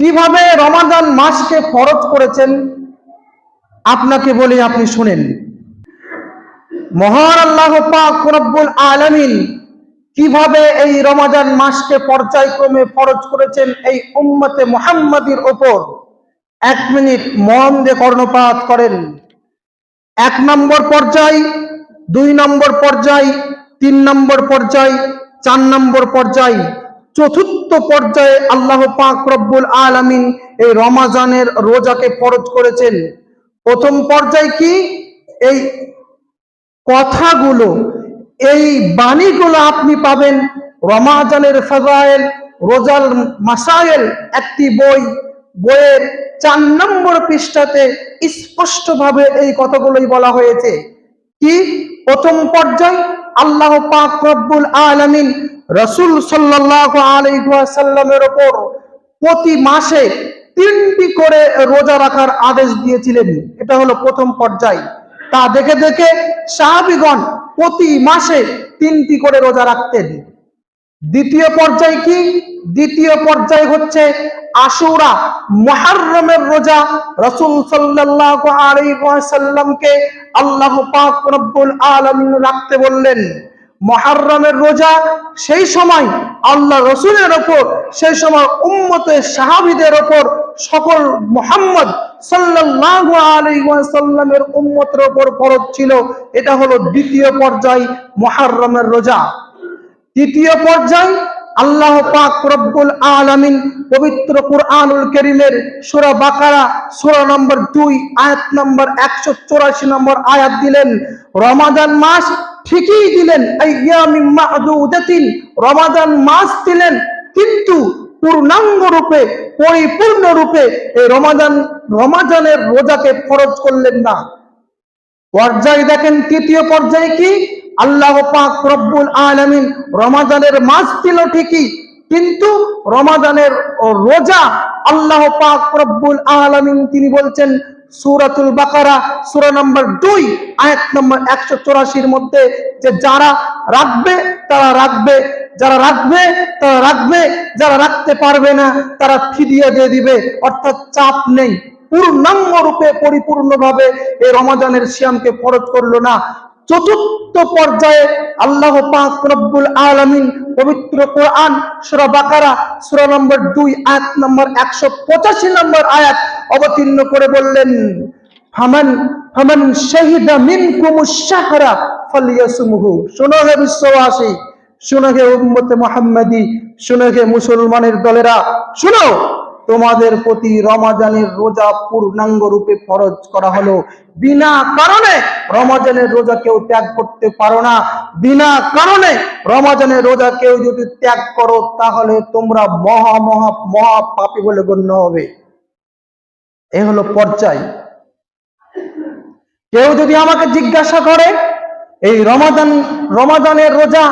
কীভাবে রমাদান মাসকে ফরজ করেছেন? আপনাকে বলি, আপনি শুনেন। মহান আল্লাহ পাক রব্বুল আলামিন কীভাবে এই রমাদান মাসকে পর্যায়ক্রমে ফরজ করেছেন এই উম্মতে মুহাম্মাদির ওপর এক মিনিট মন দিয়ে কর্ণপাত করেন। এক নম্বর পর্যায়, দুই নম্বর পর্যায়, তিন নম্বর পর্যায়, চার নম্বর পর্যায় চতুর্থ পর্যায়ে আল্লাহ পাক রব্বুল আলামিন এই রমাজানের রোজাকে ফরজ করেছেন। প্রথম পর্যায় কি? এই কথাগুলো, এই বাণীগুলো আপনি পাবেন রমাজানের ফাজায়েল রোজাল মাসায়েল, একটি বই, বইয়ের চার নম্বর পৃষ্ঠাতে স্পষ্টভাবে এই কথাগুলোই বলা হয়েছে। কি? প্রথম পর্যায়, আল্লাহ পাক রব্বুল আলামিন রসুল সাল্লাল্লাহু আলাইহি ওয়াসাল্লামের উপর প্রতি মাসে তিনটি করে রোজা রাখার আদেশ দিয়েছিলেন। এটা হলো প্রথম পর্যায়। তা দেখে দেখে সাহাবিগণ প্রতি মাসে তিনটি করে রোজা রাখতেন। দ্বিতীয় পর্যায় কি? দ্বিতীয় পর্যায় হচ্ছে আশুরা মুহররমের রোজা। রসুল সাল্লাল্লাহু আলাইহি ওয়াসাল্লামকে আল্লাহ পাক রব্বুল আলামিন রাখতে বললেন। মহারমের রোজা, সেই সময় আল্লাহ রসুলের ওপর, সেই সময় উম্মতের সাহাবিদের ওপর, সকল মোহাম্মদ সাল্লাল্লাহু আলাইহি ওয়াসাল্লামের উম্মতের ওপর ফরজ ছিল। এটা হলো দ্বিতীয় পর্যায় মহারমের রোজা। তৃতীয় পর্যায় আল্লাহ পাক রব্বুল আলামিন পবিত্র কুরআনুল করিমের সূরা বাকারা, সূরা নম্বর দুই, আয়াত নম্বর 184 নম্বর আয়াত দিলেন, রমাদান মাস ঠিকই দিলেন রমাদান মাস দিলেন, কিন্তু পূর্ণাঙ্গ রূপে, পরিপূর্ণ রূপে এই রমাদান রমাজানের রোজাকে ফরজ করলেন না। পর্যায় দেখেন, তৃতীয় পর্যায়ে কি? আল্লাহ পাক রব্বুল আলামিন রমাদানের মাস ছিল ঠিকই, কিন্তু রমাদানের রোজা আল্লাহ পাক রব্বুল আলামিন তিনি বলছেন সূরাতুল বাকারা, সুরা নম্বর দুই, আয়াত নম্বর একশো চৌরাশির মধ্যে যে যারা রাখবে, তারা রাখবে, যারা রাখবে, তারা রাখবে, যারা রাখতে পারবে না, তারা ফিরিয়ে দিয়ে দিবে, অর্থাৎ চাপ নেই। পূর্ণাঙ্গ রূপে পরিপূর্ণভাবে এই রমাজানের শিয়ামকে ফরজ করল না। চতুর্থ পর্যায়ে আল্লাহ পাক রব্বুল আলামিন পবিত্র কোরআন সূরা বাকারা, সূরা নম্বর দুই, আয়াত নম্বর 185 নম্বর আয়াত অবতীর্ণ করে বললেন, ফামান ফামান শাহিদা মিনকুমুশ শাহরা ফালিয়াসুমহু। শোনো হে বিশ্ববাসী, শোনো হে উম্মতে মুহাম্মাদি, শোনো হে মুসলমানের দলেরা, শোনো। তোমাদের প্রতি রমাজানের রোজা পূর্ণাঙ্গ রূপে ফরজ করা হলো। বিনা কারণে রমাজানের রোজা কেউ ত্যাগ করতে পারো না। বিনা কারণে রমাজানের রোজা কেউ যদি ত্যাগ করো, তাহলে তোমরা মহা মহা মহা পাপী বলে গণ্য হবে। এ হলো পর্যায়। কেউ যদি আমাকে জিজ্ঞাসা করে, এই রমাদান রমাদানের রোজা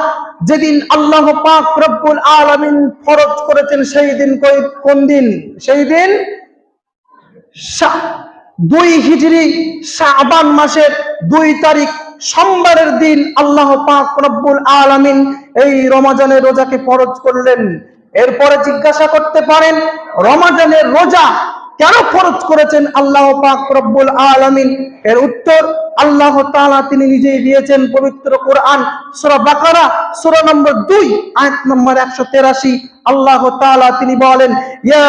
যেদিন আল্লাহ পাক রব্বুল আলামিন ফরজ করেছেন, সেই দিন কোন দিন? সেই দিন দুই হিজরি শাবান মাসের দুই তারিখ, সোমবারের দিন আল্লাহ পাক রব্বুল আলামিন এই রমাজানের রোজাকে ফরজ করলেন। এরপরে জিজ্ঞাসা করতে পারেন, রমাজানের রোজা কেন ফরজ করেছেন আল্লাহ পাক রব্বুল আলামিন? এর উত্তর আল্লাহ তালা তিনি নিজেই দিয়েছেন পবিত্র কোরআন। সূরা বাকারা, সূরা নম্বর 2 আয়াত নম্বর 183 আল্লাহ তালা তিনি বলেন, ইয়া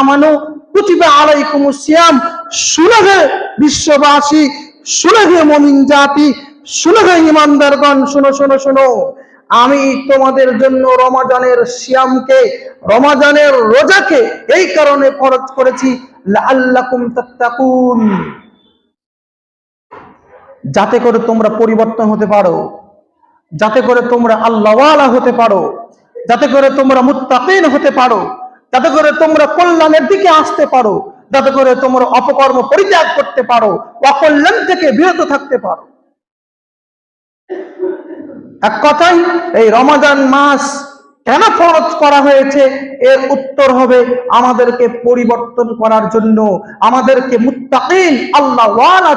আমানু, কুতিবা আলাইকুমুস সিয়াম শুনে হে বিশ্ববাসী শুনে হে মুমিন জাতি শুনে হে ইমানদারগণ, শুনো শুনো শুনো। আমি তোমাদের জন্য রমাজানের সিয়ামকে, রমাজানের রোজাকে এই কারণে ফরজ করেছি। লাআল্লাকুম তাত্তাকুন। যাতে করে তোমরা পরিবর্তন হতে পারো, যাতে করে তোমরা আল্লাহওয়ালা হতে পারো, যাতে করে তোমরা মুত্তাকিন হতে পারো, যাতে করে তোমরা কল্যাণের দিকে আসতে পারো, যাতে করে তোমরা অপকর্ম পরিত্যাগ করতে পারো, অকল্যাণ থেকে বিরত থাকতে পারো। এক কথাই এই রমাজান মাস কেন ফরজ করা হয়েছে? এর উত্তর হবে আমাদেরকে পরিবর্তন করার জন্য, আমাদেরকে মুত্তাকিন আল্লাহ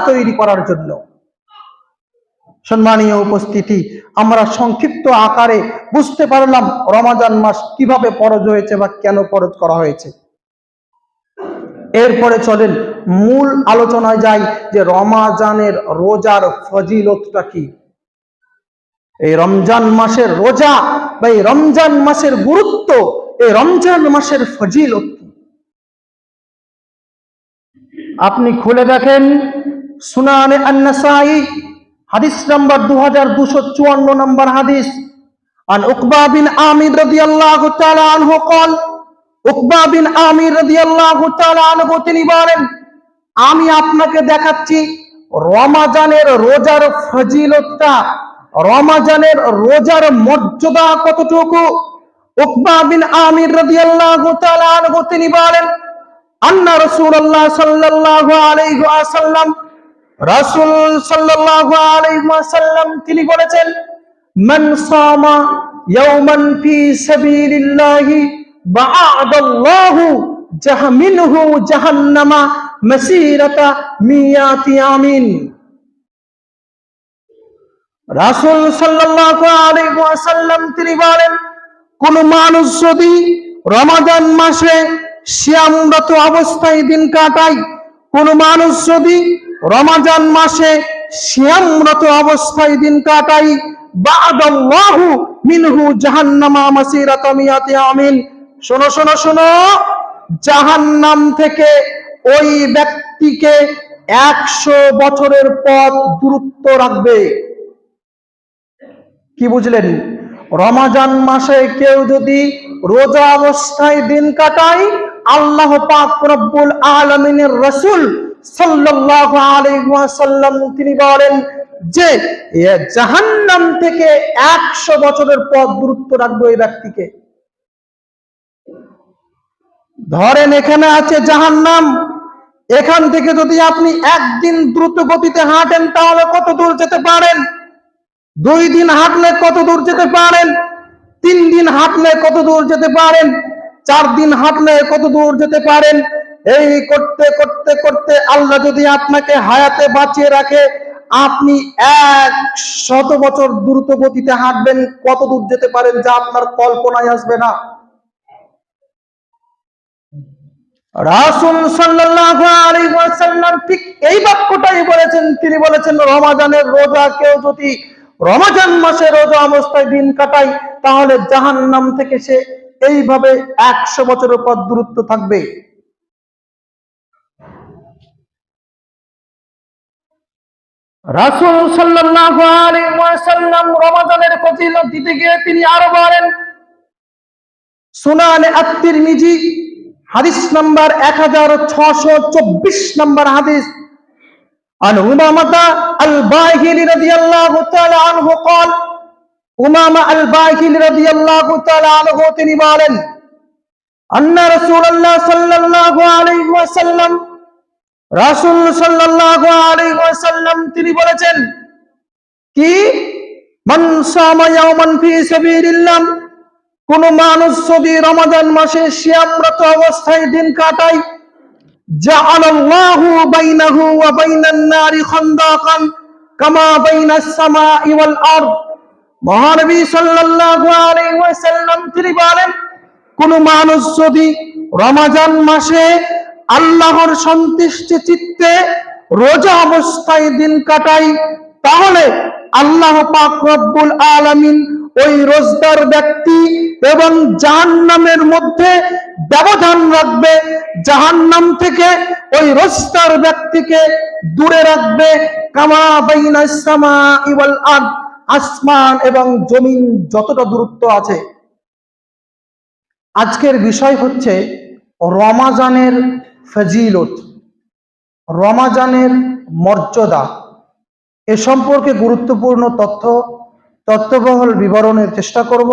তৈরি করার জন্য। সম্মানীয় উপস্থিতি, আমরা সংক্ষিপ্ত আকারে বুঝতে পারলাম রমাজান মাস কীভাবে পরজ হয়েছে বা কেন পরজ করা হয়েছে। এরপরে চলেন, মূল আলোচনায় যাই যে রমাজানের রোজার ফজিলতটা কি। এই রমজান মাসের রোজা বা এই রমজান মাসের গুরুত্ব, এই রমজান মাসের ফজিলত আপনি খুলে দেখেন, সুনানে আন্নাসাই হাদিস নাম্বার দু হাজার দুশো চুয়ান্ন নম্বর হাদিস عن عقبة بن عامر رضي الله تعالى عنه قال উকবা বিন আমির রাদিয়াল্লাহু তাআলা আনহু তিনি বলেন আমি আপনাকে দেখাচ্ছি রমাজানের রোজার ফজিলতটা রমাজানের রোজার মর্যাদা কতটুকু উকবা বিন আমির রাদিয়াল্লাহু তাআলা আনহু তিনি বলেন আন্না রাসূলুল্লাহ সাল্লাল্লাহু আলাইহি ওয়াসাল্লাম রাসূল সাল্লাল্লাহু আলাইহি ওয়াসাল্লাম, তিনি বলেছেন, মান সামা ইয়াওমান ফি সাবিলিল্লাহি বা'আদাল্লাহু জাহমিনহু জাহান্নামা মাসিরাতা মিয়াতি আমিন। রাসূল সাল্লাল্লাহু আলাইহি ওয়াসাল্লাম, তিনি বলেন, কোন মানুষ যদি রমাদান মাসে শ্যামরত অবস্থায় দিন কাটায়, কোন মানুষ যদি রমাজান মাসে শ্যামরত অবস্থায় দিন কাটায় বা'দাল্লাহু মিনহু জাহান্নামা মাসিরাতা মিয়াতি আমিন। শোনো শোনো শোনো, জাহান্নাম থেকে ওই ব্যক্তিকে একশো বছরের পথ দূরত্ব রাখবে। কি বুঝলেন? রমাজান মাসে কেউ যদি রোজা অবস্থায় দিন কাটায়, আল্লাহ পাক রব্বুল আলামিনের রাসূল সাল্লাল্লাহু আলাইহি ওয়াসাল্লাম তিনি বলেন যে জাহান্নাম থেকে 100 বছরের পথ দূরত্ব রাখবে ওই ব্যক্তিকে। ধরেন এখানে আছে জাহান্নাম। এখান থেকে যদি আপনি একদিন দ্রুত গতিতে হাঁটেন, তাহলে কত দূর যেতে পারেন? দুই দিন হাঁটলে কত দূর যেতে পারেন? তিন দিন হাঁটলে কত দূর যেতে পারেন? চার দিন হাঁটলে কত দূর যেতে পারেন? এই করতে করতে করতে আল্লাহ যদি আপনাকে হায়াতে বাঁচিয়ে রাখে, আপনি এক শত বছর দ্রুত গতিতে হাঁটবেন কত দূর যেতে পারেন যা আপনার কল্পনায় আসবে না। রাসূল সাল্লাল্লাহু আলাইহি ওয়াসাল্লাম ঠিক এই বাক্যটাই বলেছেন। তিনি বলেছেন, রমাজানের রোজা কেউ যদি রমাজান মাসে রোজা অবস্থায় দিন কাটায়, তাহলে জাহান্নাম থেকে সে এইভাবে একশো বছরের পর দূরত্ব থাকবে। রাসূল সাল্লাল্লাহু আলাইহি ওয়াসাল্লাম রমাজানের ফজিলত দিতে গিয়ে তিনি আরো বলেন সুনানে আত-তিরমিজি হাদিস নাম্বার 1624 নম্বর হাদিস عن أمامة الباهلي رضي الله تعالى عنه قال أمامة الباهلي رضي الله تعالى عنه তিনি বলেন أن رسول الله صلى الله عليه وسلم রাসূল ওয়াসাল্লাম, তিনি বলেছেন, কি? কোন মানুষ যদি রমাদান মাসে সিয়ামরত অবস্থায় দিন কাটায় কোন মানুষ যদি রমাজান মাসে আল্লাহর সন্তুষ্টি চিত্তে রোজা অবস্থায় দিন কাটাই, তাহলে আল্লাহ পাক রব্বুল আলামিন ওই রোজদার ব্যক্তি এবং জাহান্নামের মধ্যে ব্যবধান রাখবে, জাহান্নাম থেকে ওই রোজদার ব্যক্তিকে দূরে রাখবে। কামা বাইনাস সামাই ওয়াল আরদ, আসমান এবং জমিন যতটা দূরত্ব আছে। আজকের বিষয় হচ্ছে রমাজানের ফজিলত, রমাজানের মর্যাদা, এ সম্পর্কে গুরুত্বপূর্ণ তথ্য তথ্যবহল বিবরণের চেষ্টা করব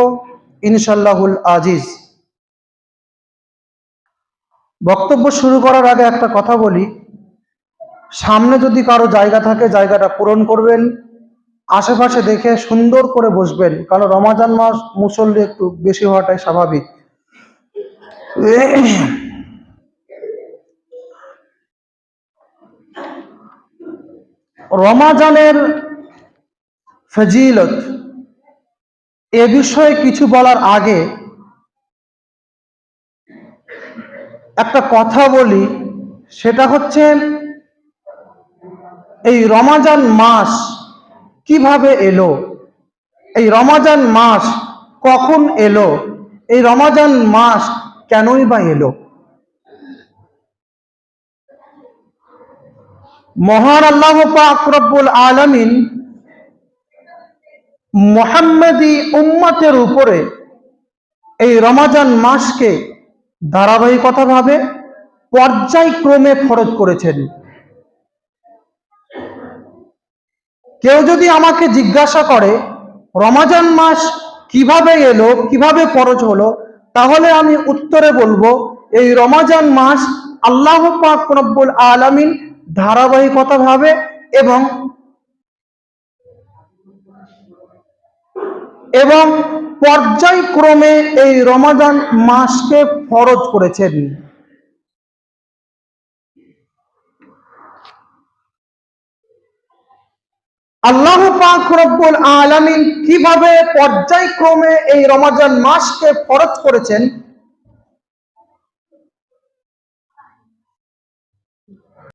ইনশাল্লাহুল আজিজ। বক্তব্য শুরু করার আগে একটা কথা বলি। সামনে যদি কারও জায়গা থাকে, জায়গাটা পূরণ করবেন, আশেপাশে দেখে সুন্দর করে বসবেন, কারণ রমাজান মাস মুসল্লি একটু বেশি হওয়াটাই স্বাভাবিক। রমাজানের ফজিলত, এ বিষয়ে কিছু বলার আগে একটা কথা বলি, সেটা হচ্ছে এই রমাজান মাস কীভাবে এলো? এই রমাজান মাস কখন এলো? এই রমাজান মাস কেনই বা এলো? মহান আল্লাহ পাক রব্বুল আলামিন মোহাম্মদী উম্মতের উপরে এই রমাজান মাসকে ধারাবাহিকতাভাবে পর্যায়ক্রমে ফরজ করেছেন। কেউ যদি আমাকে জিজ্ঞাসা করে, রমাজান মাস কীভাবে এলো, কীভাবে ফরজ হলো? তাহলে আমি উত্তরে বলব, এই রমাজান মাস আল্লাহ পাক রব্বুল আলামিন ধারাবাহিকতাভাবে এবং এবং পর্যায়ক্রমে এই রমাদান মাসকে ফরজ করেছেন। আল্লাহ পাক আলামিন কীভাবে পর্যায়ক্রমে এই রমাজান মাসকে ফরজ করেছেন